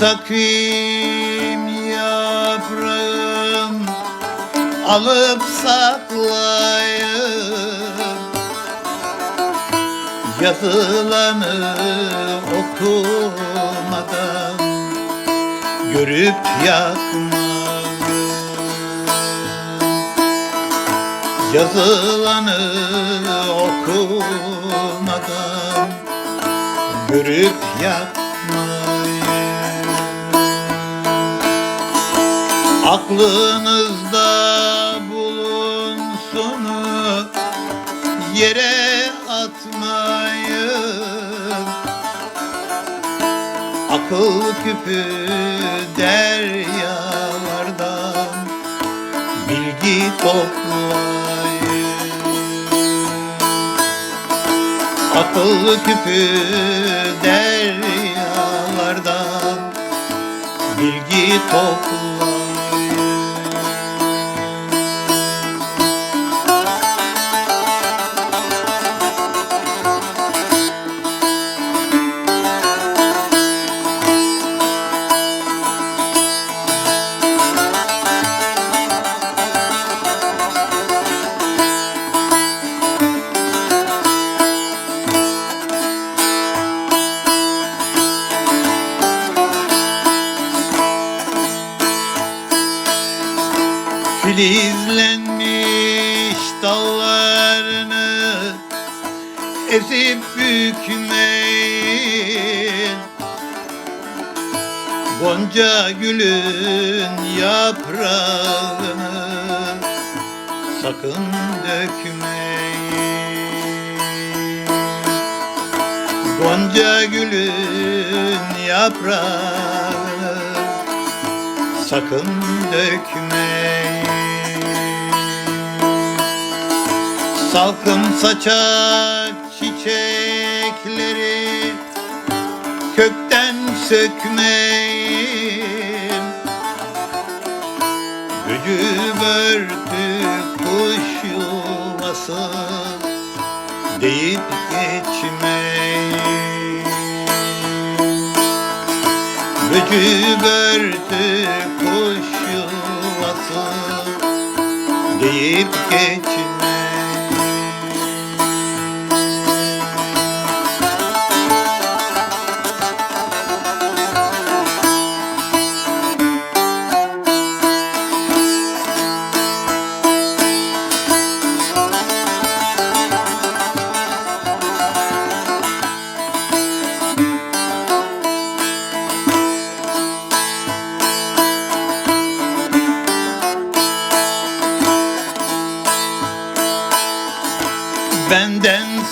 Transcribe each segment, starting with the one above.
dökeyim yaprağım Alıp saklayayım. Yazılanı okumadan Görüp yakmayı Yazılanı okumadan Görüp yakmayı Aklınızda bulunsun Yere atmayın. Akıl küpü deryalardan Bilgi toplayın. Akıl küpü deryalardan Bilgi toplayın Filizlenmiş dallarını ezip bükmeyin. Gonca gülün yaprağını sakın dökmeyin. Gonca gülün yaprağını sakın dökmeyin Salkım saçak çiçekleri kökten sökmeyin. Gücü börtü kuş yuvası deyip geçmeyin. Gücü börtü kuş yuvası deyip geçmeyin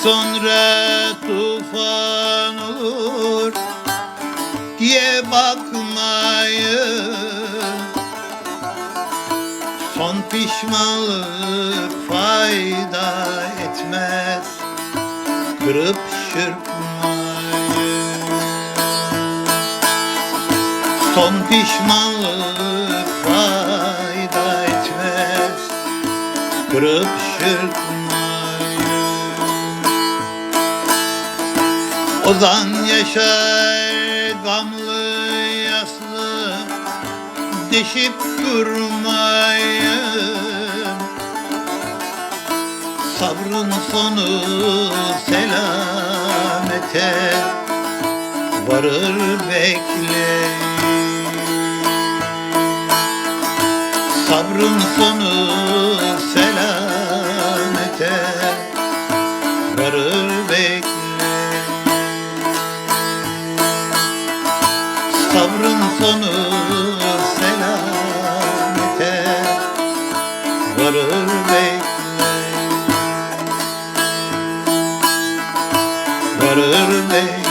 sonra tufan olur. Diye bakmayın. Son pişmanlık fayda etmez. Kırıp şırpmayın. Son pişmanlık fayda etmez. Kırıp şırpmayın Ozan yaşar gamlı yaslı Deşip durmayın. Sabrın sonu selamete Varır bekleyin. Sabrın sonu selamete Varır bekleyin. sonu selamete varır bey. Varır bey.